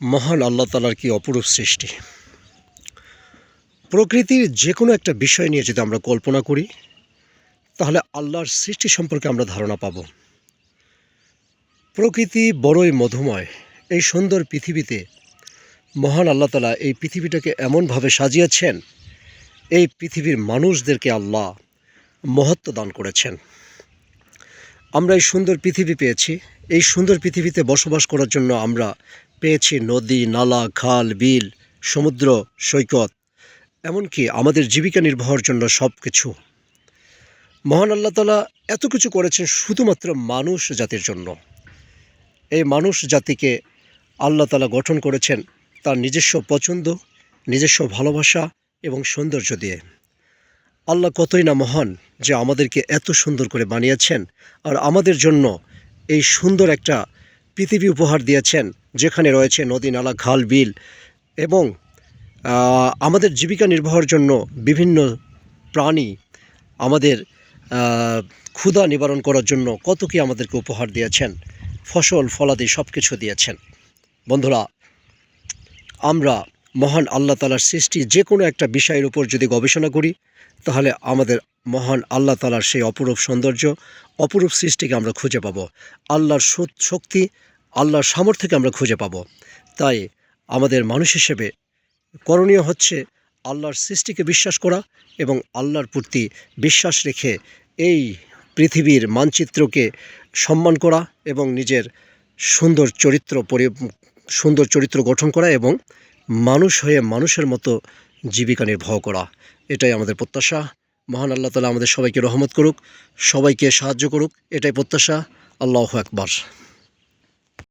মহান আল্লাহ তালার কি অপরূপ সৃষ্টি। প্রকৃতির যে কোনো একটা বিষয় নিয়ে যদি আমরা কল্পনা করি, তাহলে আল্লাহর সৃষ্টি সম্পর্কে আমরা ধারণা পাব। প্রকৃতি বড়ই মধুময়। এই সুন্দর পৃথিবীতে মহান আল্লাহ তালা এই পৃথিবীটাকে এমনভাবে সাজিয়েছেন, এই পৃথিবীর মানুষদেরকে আল্লাহ মহত্ব দান করেছেন। আমরা এই সুন্দর পৃথিবী পেয়েছি। এই সুন্দর পৃথিবীতে বসবাস করার জন্য আমরা পেয়েছি নদী, নালা, খাল, বিল, সমুদ্র, সৈকত, এমনকি আমাদের জীবিকা নির্বাহের জন্য সব কিছু মহান আল্লাহ তালা এত কিছু করেছেন শুধুমাত্র মানুষ জাতির জন্য। এই মানুষ জাতিকে আল্লাহ তালা গঠন করেছেন তার নিজস্ব পছন্দ, নিজস্ব ভালোবাসা এবং সৌন্দর্য দিয়ে। আল্লাহ কতই না মহান যে আমাদেরকে এত সুন্দর করে বানিয়েছেন আর আমাদের জন্য এই সুন্দর একটা পৃথিবী উপহার দিয়েছেন, যেখানে রয়েছে নদী, নালা, খাল, বিল এবং আমাদের জীবিকা নির্বাহের জন্য বিভিন্ন প্রাণী আমাদের ক্ষুধা নিবারণ করার জন্য কত কি আমাদেরকে উপহার দিয়েছেন, ফসল, ফলাদি সব কিছু দিয়েছেন। বন্ধুরা, আমরা মহান আল্লাহ তালার সৃষ্টি যে কোনো একটা বিষয়ের উপর যদি গবেষণা করি, তাহলে আমাদের মহান আল্লাহ তালার সেই অপরূপ সৌন্দর্য, অপরূপ সৃষ্টিকে আমরা খুঁজে পাবো। আল্লাহর শক্তি, আল্লাহর সামর্থ্যকে আমরা খুঁজে পাব। তাই আমাদের মানুষ হিসেবে করণীয় হচ্ছে আল্লাহর সৃষ্টিকে বিশ্বাস করা এবং আল্লাহর প্রতি বিশ্বাস রেখে এই পৃথিবীর মানচিত্রকে সম্মান করা এবং নিজের সুন্দর চরিত্র পরি সুন্দর চরিত্র গঠন করা এবং মানুষ হয়ে মানুষের মতো জীবিকা নির্বাহ করা। এটাই আমাদের প্রত্যাশা। মহান আল্লাহ তালা আমাদের সবাইকে রহমত করুক, সবাইকে সাহায্য করুক, এটাই প্রত্যাশা। আল্লাহ একবার